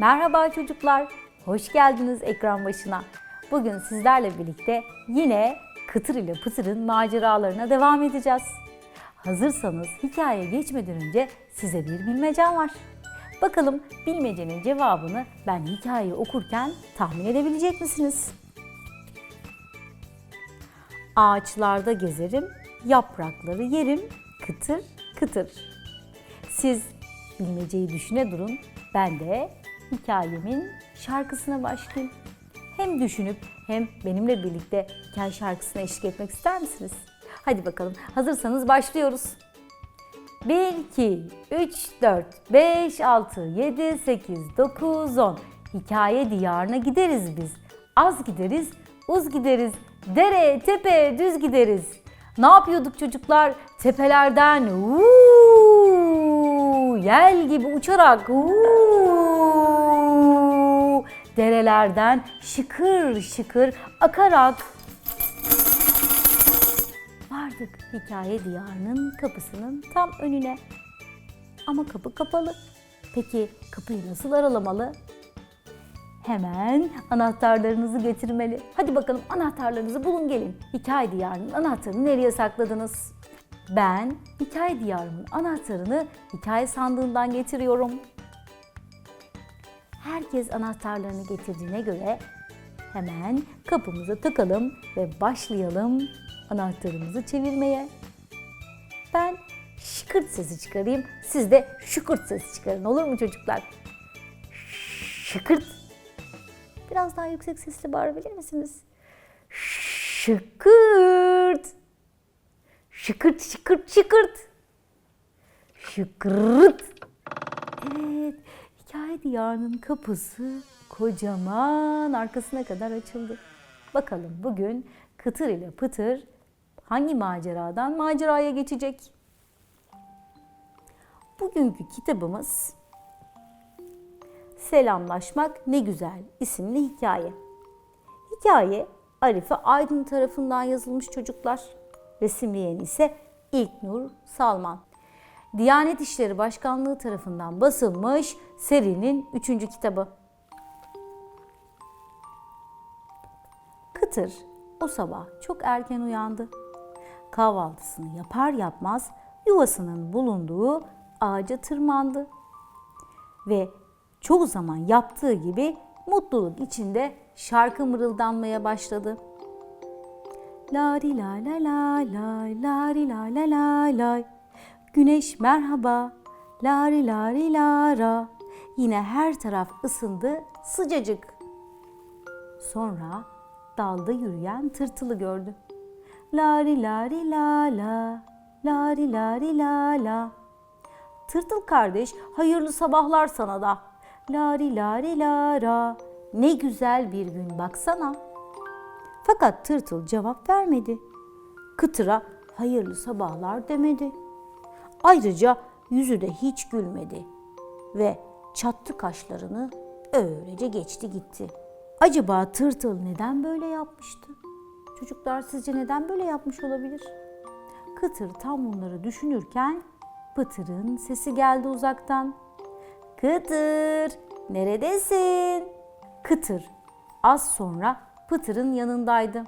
Merhaba çocuklar, hoş geldiniz ekran başına. Bugün sizlerle birlikte yine Kıtır ile Pıtır'ın maceralarına devam edeceğiz. Hazırsanız hikayeye geçmeden önce size bir bilmecem var. Bakalım bilmecenin cevabını ben hikayeyi okurken tahmin edebilecek misiniz? Ağaçlarda gezerim, yaprakları yerim, kıtır kıtır. Siz bilmeceyi düşüne durun, ben de hikayemin şarkısına başlayayım. Hem düşünüp hem benimle birlikte hikaye şarkısına eşlik etmek ister misiniz? Hadi bakalım, hazırsanız başlıyoruz. 1, 2, 3, 4, 5, 6, 7, 8, 9, 10. Hikaye diyarına gideriz biz. Az gideriz, uz gideriz. Dere, tepe, düz gideriz. Ne yapıyorduk çocuklar? Tepelerden uuu, yel gibi uçarak uuu, derelerden şıkır şıkır akarak vardık hikaye diyarının kapısının tam önüne. Ama kapı kapalı. Peki kapıyı nasıl aralamalı? Hemen anahtarlarınızı getirmeli. Hadi bakalım anahtarlarınızı bulun gelin. Hikaye diyarının anahtarını nereye sakladınız? Ben hikaye diyarının anahtarını hikaye sandığından getiriyorum. Herkes anahtarlarını getirdiğine göre hemen kapımıza takalım ve başlayalım anahtarımızı çevirmeye. Ben şıkırt sesi çıkarayım, siz de şıkırt sesi çıkarın olur mu çocuklar? Şıkırt. Biraz daha yüksek sesle bağırabilir misiniz? Şıkırt. Şıkırt, şıkırt, şıkırt. Şıkırt. Evet, hikaye diyarının kapısı kocaman arkasına kadar açıldı. Bakalım bugün Kıtır ile Pıtır hangi maceradan maceraya geçecek? Bugünkü kitabımız Selamlaşmak Ne Güzel isimli hikaye. Hikaye Arife Aydın tarafından yazılmış çocuklar. Resimleyen ise İlknur Salman. Diyanet İşleri Başkanlığı tarafından basılmış serinin üçüncü kitabı. Kıtır o sabah çok erken uyandı. Kahvaltısını yapar yapmaz yuvasının bulunduğu ağaca tırmandı. Ve çoğu zaman yaptığı gibi mutluluk içinde şarkı mırıldanmaya başladı. Lari la la la lay, lari la la la lay. Güneş merhaba, lari lari lara. Yine her taraf ısındı sıcacık. Sonra dalda yürüyen tırtılı gördü. Lari lari la la, lari lari la la. Tırtıl kardeş hayırlı sabahlar sana da. Lari lari lara. Ne güzel bir gün baksana. Fakat tırtıl cevap vermedi. Kıtıra hayırlı sabahlar demedi. Ayrıca yüzü de hiç gülmedi ve çattı kaşlarını öylece geçti gitti. Acaba tırtıl neden böyle yapmıştı? Çocuklar sizce neden böyle yapmış olabilir? Kıtır tam bunları düşünürken Pıtır'ın sesi geldi uzaktan. Kıtır, neredesin? Kıtır az sonra Pıtır'ın yanındaydı.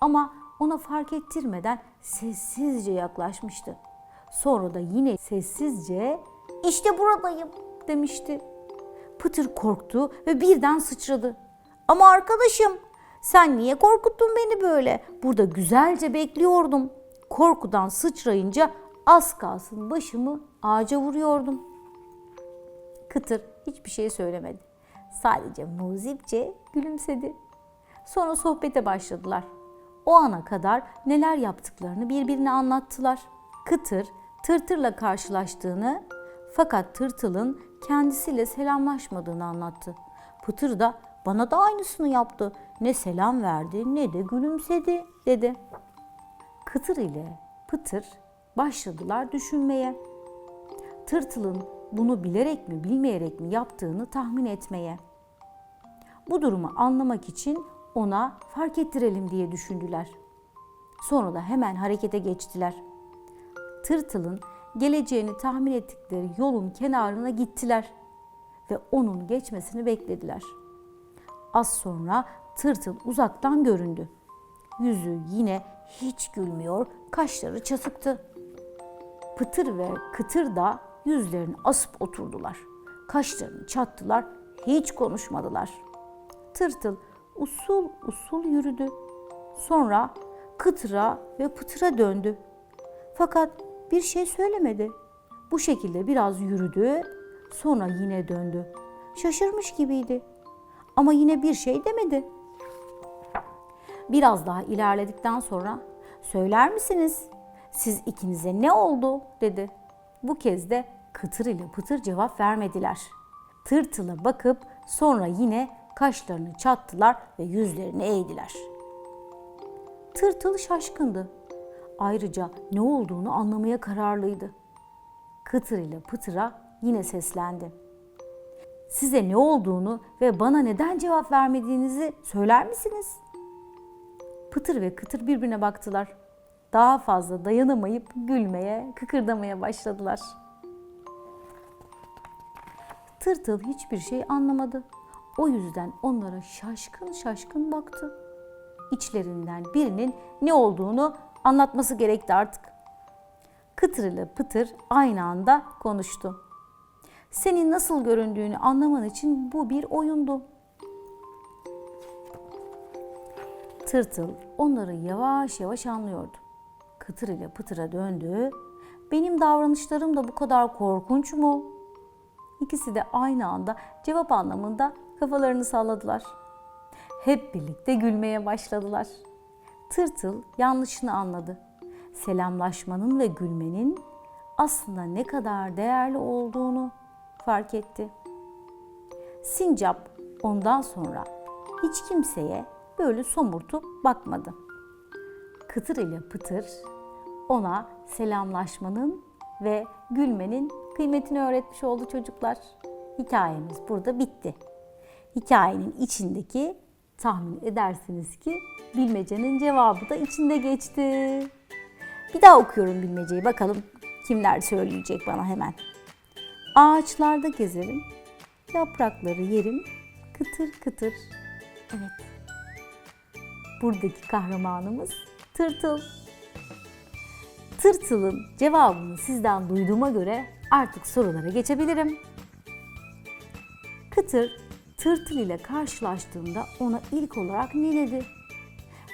Ama ona fark ettirmeden sessizce yaklaşmıştı. Sonra da yine sessizce işte buradayım demişti. Pıtır korktu ve birden sıçradı. Ama arkadaşım sen niye korkuttun beni böyle? Burada güzelce bekliyordum. Korkudan sıçrayınca az kalsın başımı ağaca vuruyordum. Kıtır hiçbir şey söylemedi. Sadece muzipçe gülümsedi. Sonra sohbete başladılar. O ana kadar neler yaptıklarını birbirine anlattılar. Kıtır tırtırla karşılaştığını fakat tırtılın kendisiyle selamlaşmadığını anlattı. Pıtır da bana da aynısını yaptı. Ne selam verdi ne de gülümsedi dedi. Kıtır ile Pıtır başladılar düşünmeye. Tırtılın bunu bilerek mi bilmeyerek mi yaptığını tahmin etmeye. Bu durumu anlamak için ona fark ettirelim diye düşündüler. Sonra da hemen harekete geçtiler. Tırtılın geleceğini tahmin ettikleri yolun kenarına gittiler ve onun geçmesini beklediler. Az sonra tırtıl uzaktan göründü. Yüzü yine hiç gülmüyor, kaşları çasıktı. Pıtır ve kıtır da yüzlerini asıp oturdular. Kaşlarını çattılar, hiç konuşmadılar. Tırtıl usul usul yürüdü. Sonra kıtıra ve pıtıra döndü. Fakat bir şey söylemedi. Bu şekilde biraz yürüdü, sonra yine döndü. Şaşırmış gibiydi. Ama yine bir şey demedi. Biraz daha ilerledikten sonra söyler misiniz? Siz ikinize ne oldu? dedi. Bu kez de kıtır ile pıtır cevap vermediler. Tırtıla bakıp sonra yine kaşlarını çattılar ve yüzlerini eğdiler. Tırtıl şaşkındı. Ayrıca ne olduğunu anlamaya kararlıydı. Kıtır ile pıtıra yine seslendi. Size ne olduğunu ve bana neden cevap vermediğinizi söyler misiniz? Pıtır ve kıtır birbirine baktılar. Daha fazla dayanamayıp gülmeye, kıkırdamaya başladılar. Tırtıl hiçbir şey anlamadı. O yüzden onlara şaşkın şaşkın baktı. İçlerinden birinin ne olduğunu anlatması gerekti artık. Kıtır Pıtır aynı anda konuştu. Senin nasıl göründüğünü anlaman için bu bir oyundu. Tırtıl onları yavaş yavaş anlıyordu. Kıtır ile Pıtır'a döndü. Benim davranışlarım da bu kadar korkunç mu? İkisi de aynı anda cevap anlamında kafalarını salladılar. Hep birlikte gülmeye başladılar. Tırtıl yanlışını anladı. Selamlaşmanın ve gülmenin aslında ne kadar değerli olduğunu fark etti. Sincap ondan sonra hiç kimseye böyle somurtup bakmadı. Kıtır ile Pıtır ona selamlaşmanın ve gülmenin kıymetini öğretmiş oldu çocuklar. Hikayemiz burada bitti. Hikayenin içindeki tahmin edersiniz ki bilmecenin cevabı da içinde geçti. Bir daha okuyorum bilmeceyi bakalım kimler söyleyecek bana hemen. Ağaçlarda gezerim, yaprakları yerim, kıtır kıtır. Evet. Buradaki kahramanımız tırtıl. Tırtılın cevabını sizden duyduğuma göre artık sorulara geçebilirim. Kıtır tırtıl ile karşılaştığında ona ilk olarak ne dedi?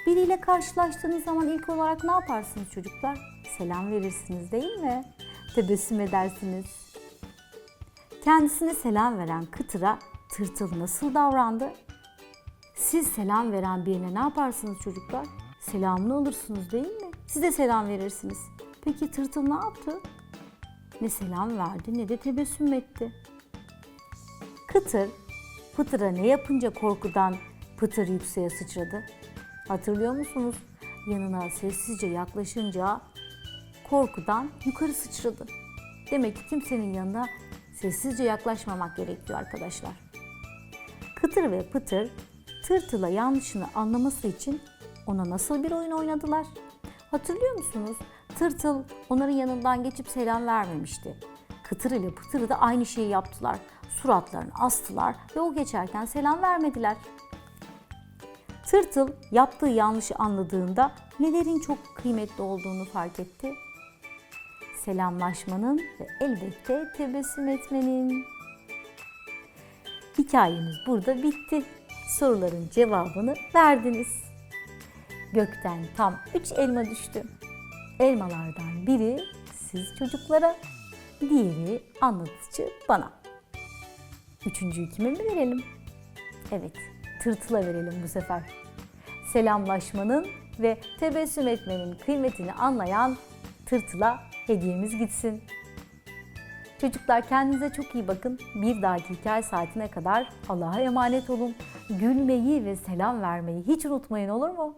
Biriyle karşılaştığınız zaman ilk olarak ne yaparsınız çocuklar? Selam verirsiniz değil mi? Tebessüm edersiniz. Kendisine selam veren Kıtır'a tırtıl nasıl davrandı? Siz selam veren birine ne yaparsınız çocuklar? Selamını alırsınız değil mi? Siz de selam verirsiniz. Peki tırtıl ne yaptı? Ne selam verdi ne de tebessüm etti. Kıtır, Pıtır'a ne yapınca korkudan Pıtır yükseğe sıçradı? Hatırlıyor musunuz? Yanına sessizce yaklaşınca korkudan yukarı sıçradı. Demek ki kimsenin yanına sessizce yaklaşmamak gerekiyor arkadaşlar. Kıtır ve Pıtır Tırtıl'a yanlışını anlaması için ona nasıl bir oyun oynadılar? Hatırlıyor musunuz? Tırtıl onların yanından geçip selam vermemişti. Kıtır ile Pıtır da aynı şeyi yaptılar. Suratlarını astılar ve o geçerken selam vermediler. Tırtıl yaptığı yanlışı anladığında nelerin çok kıymetli olduğunu fark etti. Selamlaşmanın ve elbette tebessüm etmenin. Hikayemiz burada bitti. Soruların cevabını verdiniz. Gökten tam 3 elma düştü. Elmalardan biri siz çocuklara, diğeri anlatıcı bana. Üçüncüyü kime mi verelim? Evet, tırtıla verelim bu sefer. Selamlaşmanın ve tebessüm etmenin kıymetini anlayan tırtıla hediyemiz gitsin. Çocuklar kendinize çok iyi bakın. Bir dahaki hikaye saatine kadar Allah'a emanet olun. Gülmeyi ve selam vermeyi hiç unutmayın olur mu?